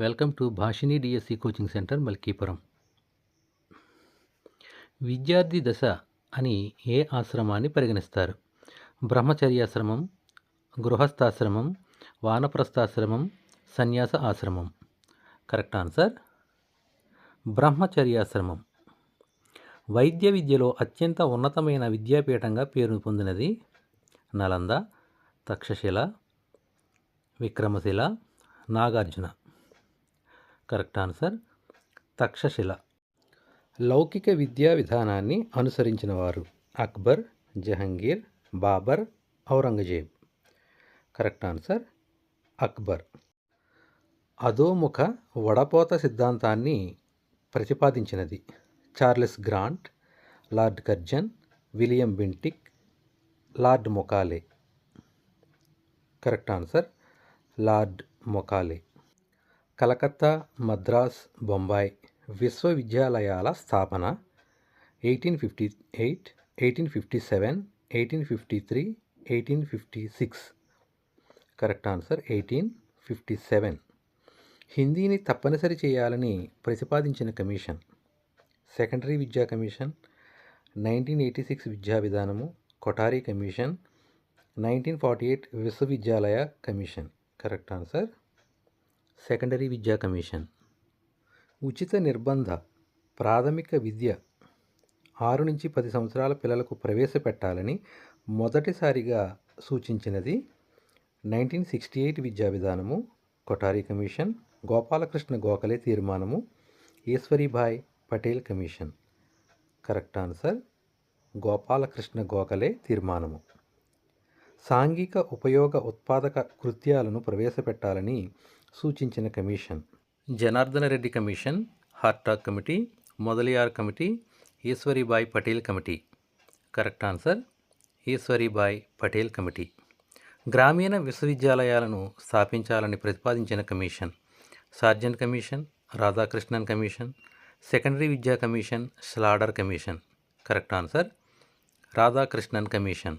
Welcome to Bhashini DSC coaching centre Malkipuram. విద్యార్థి దశ అని ఏ ఆశ్రమాన్ని పరిగణిస్తారు? బ్రహ్మచర్యాశ్రమం గృహస్థాశ్రమం వానప్రస్థాశ్రమం సన్యాస ఆశ్రమం. Correct answer? బ్రహ్మచర్యాశ్రమం. వైద్య విద్యలో అత్యంత ఉన్నతమైన విద్యాపీఠంగా పేరు పొందినది Nalanda Takshashila Vikramashila Nagarjuna. Correct answer Takshashila. లౌకిక విద్యా విధానాన్ని అనుసరించిన వారు Akbar Jahangir Babur Aurangzeb. Correct answer Akbar. అధోముఖ వడపోత సిద్ధాంతాన్ని ప్రతిపాదించినది Charles Grant Lord Curzon William Bentinck Lord Macaulay. Correct answer Lord Macaulay. Calcutta Madras Bombay విశ్వవిద్యాలయాల స్థాపన eighteen fifty eight eighteen fifty seven eighteen fifty three eighteen fifty six. Correct answer eighteen fifty seven. హిందీని తప్పనిసరి చేయాలని ప్రతిపాదించిన commission. Secondary విద్యా commission nineteen eighty six విద్యా విధానము Kothari commission nineteen forty eight విశ్వవిద్యాలయ commission. Correct answer secondary విద్యా commission. ఉచిత నిర్బంధ ప్రాథమిక విద్య ఆరు నుంచి పది సంవత్సరాల పిల్లలకు ప్రవేశపెట్టాలని మొదటిసారిగా సూచించినది నైన్టీన్ సిక్స్టీ ఎయిట్ విద్యా విధానము Kothari commission Gopalakrishna Gokhale తీర్మానము Ishwaribhai Patel commission. Correct answer Gopalakrishna Gokhale తీర్మానము. సాంఘిక ఉపయోగ ఉత్పాదక కృత్యాలను ప్రవేశపెట్టాలని సూచించిన commission. Janardhana Reddy commission Hartog committee Mudaliar committee Ishwaribai Patel committee. Correct answer Ishwaribai Patel committee. గ్రామీణ విశ్వవిద్యాలయాలను స్థాపించాలని ప్రతిపాదించిన commission. Sargent commission Radhakrishnan commission secondary విద్యా commission Sadler commission. Correct answer Radhakrishnan commission.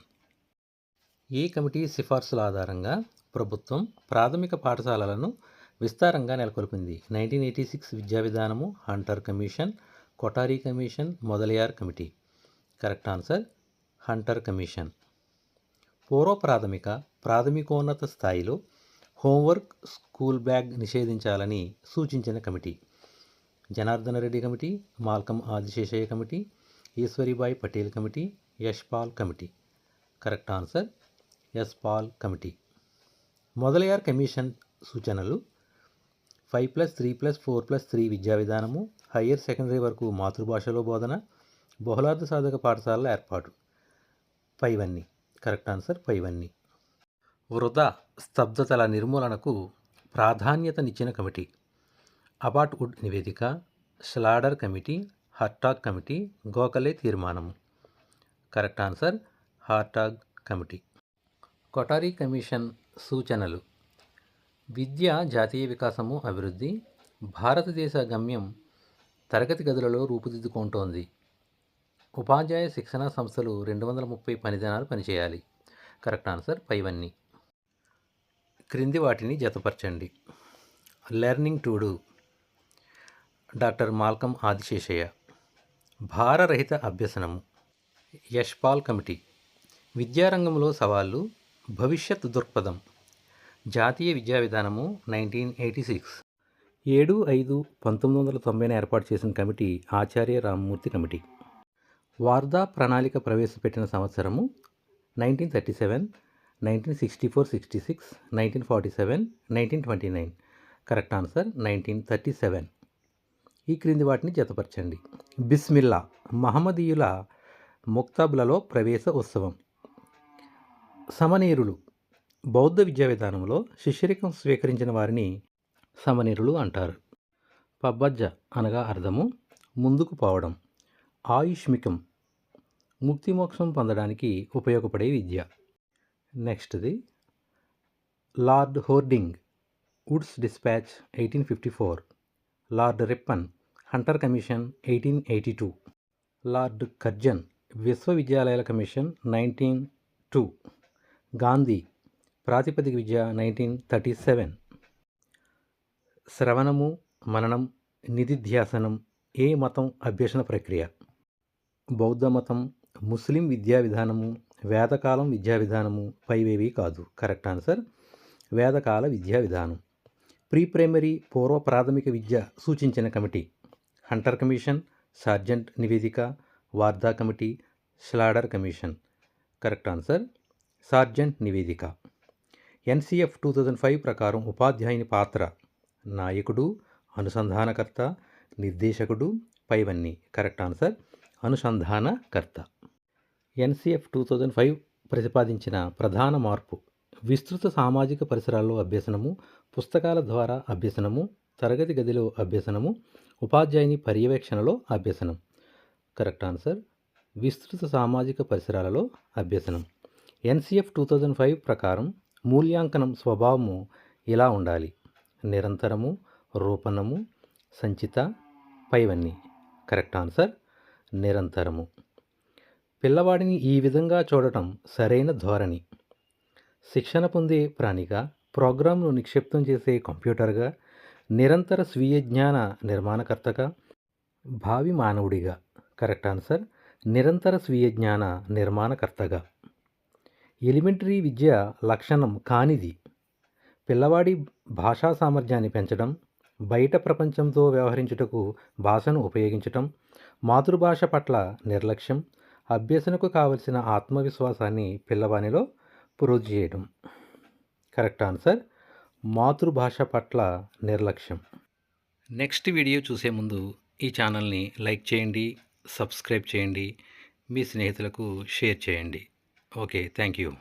ఈ కమిటీ సిఫార్సుల ఆధారంగా ప్రభుత్వం ప్రాథమిక పాఠశాలలను విస్తారంగా నెలకొల్పింది. నైన్టీన్ ఎయిటీ సిక్స్ విద్యా విధానము Hunter commission Kothari commission Mudaliar committee. Correct answer Hunter commission. పూర్వ ప్రాథమిక ప్రాథమికోన్నత స్థాయిలో హోంవర్క్ స్కూల్ బ్యాగ్ నిషేధించాలని సూచించిన committee. Janardhana Reddy committee Malcolm Adiseshiah committee Ishwaribai Patel committee Yashpal committee. Correct answer Yashpal committee. Mudaliar commission సూచనలు. Five plus three plus four plus three విద్యా విధానము higher secondary వరకు మాతృభాషలో బోధన బహుళార్థ సాధక పాఠశాలల ఏర్పాటు. పైవన్నీ కరెక్ట్ ఆన్సర్ పైవన్నీ వృధా స్తబ్దతల నిర్మూలనకు ప్రాధాన్యతనిచ్చిన కమిటీ. అబాట్ వుడ్ నివేదిక Sadler committee Hartog committee Gokhale తీర్మానము. Correct answer Hartog committee. Kothari commission సూచనలు. విద్య జాతీయ వికాసము అభివృద్ధి భారతదేశ గమ్యం తరగతి గదులలో రూపుదిద్దుకుంటోంది. ఉపాధ్యాయ శిక్షణా సంస్థలు రెండు వందల ముప్పై పనిదినాలు పనిచేయాలి. కరెక్ట్ ఆన్సర్ పైవన్నీ. క్రింది వాటిని జతపరచండి. Learning to do. Doctor Malcolm Adiseshiah. భారరహిత అభ్యసనము. యష్పాల్ కమిటీ. విద్యారంగంలో సవాళ్ళు భవిష్యత్ దృక్పథం. జాతీయ విద్యా విధానము నైన్టీన్ ఎయిటీ సిక్స్. ఏడు ఐదు పంతొమ్మిది వందల తొంభైన ఏర్పాటు చేసిన కమిటీ ఆచార్య రామ్మూర్తి కమిటీ. వార్దా ప్రణాళిక ప్రవేశపెట్టిన సంవత్సరము nineteen thirty seven nineteen sixty four sixty six nineteen forty seven nineteen twenty nine. Correct answer nineteen thirty seven. ఈ క్రింది వాటిని జతపరచండి. బిస్మిల్లా మహమ్మదీయుల ముక్తబ్లలో ప్రవేశ ఉత్సవం. సమనీరులు. బౌద్ధ విద్యా విధానంలో శిష్యరికం స్వీకరించిన వారిని సమనీరులు అంటారు. పబ్బజ్జ అనగా అర్థము ముందుకు పోవడం ఆయుష్మికం ముక్తిమోక్షం పొందడానికి ఉపయోగపడే విద్య. నెక్స్ట్ది Lord Hardinge Wood's dispatch eighteen fifty four Lord Ripon Hunter commission eighteen eighty two Lord Curzon విశ్వవిద్యాలయాల కమిషన్ నైన్టీన్ టూ. గాంధీ ప్రాతిపదిక విద్య నైన్టీన్ థర్టీ సెవెన్. శ్రవణము మననం నిధిధ్యాసనం ఏ మతం అభ్యసన ప్రక్రియ? బౌద్ధ మతం ముస్లిం విద్యా విధానము వేదకాలం విద్యా విధానము పైవేవి కాదు. Correct answer? వేదకాల విద్యా విధానం. ప్రీ ప్రైమరీ పూర్వ ప్రాథమిక విద్య సూచించిన కమిటీ. హంటర్ కమిషన్ సార్జెంట్ నివేదిక Wardha committee Sadler commission. Correct answer? Sargent నివేదిక. ఎన్సిఎఫ్ టూ థౌజండ్ ఫైవ్ ప్రకారం ఉపాధ్యాయుని పాత్ర. నాయకుడు అనుసంధానకర్త నిర్దేశకుడు పైవన్నీ. కరెక్ట్ ఆన్సర్ అనుసంధానకర్త. ఎన్సిఎఫ్ టూ థౌజండ్ ఫైవ్ ప్రతిపాదించిన ప్రధాన మార్పు. విస్తృత సామాజిక పరిసరాల్లో అభ్యసనము పుస్తకాల ద్వారా అభ్యసనము తరగతి గదిలో అభ్యసనము ఉపాధ్యాయుని పర్యవేక్షణలో అభ్యసనం. కరెక్ట్ ఆన్సర్ విస్తృత సామాజిక పరిసరాలలో అభ్యసనం. ఎన్సిఎఫ్ టూ థౌజండ్ ఫైవ్ ప్రకారం మూల్యాంకనం స్వభావము ఇలా ఉండాలి. నిరంతరము రూపణము సంచిత పైవన్నీ. Correct answer? నిరంతరము. పిల్లవాడిని ఈ విధంగా చూడటం సరైన ధోరణి. శిక్షణ పొందే ప్రాణిగా ప్రోగ్రాంను నిక్షిప్తం చేసే కంప్యూటర్గా నిరంతర స్వీయ జ్ఞాన నిర్మాణకర్తగా భావి మానవుడిగా. Correct answer? నిరంతర స్వీయ జ్ఞాన నిర్మాణకర్తగా. ఎలిమెంటరీ విద్య లక్షణం కానిది. పిల్లవాడి భాషా సామర్థ్యాన్ని పెంచడం బయట ప్రపంచంతో వ్యవహరించుటకు భాషను ఉపయోగించటం మాతృభాష పట్ల నిర్లక్ష్యం అభ్యసనకు కావలసిన ఆత్మవిశ్వాసాన్ని పిల్లవానిలో పురోజు చేయడం కరెక్ట్ ఆన్సర్ మాతృభాష పట్ల నిర్లక్ష్యం. నెక్స్ట్ వీడియో చూసే ముందు ఈ ఛానల్ని లైక్ చేయండి సబ్స్క్రైబ్ చేయండి మీ స్నేహితులకు షేర్ చేయండి. Okay, thank you.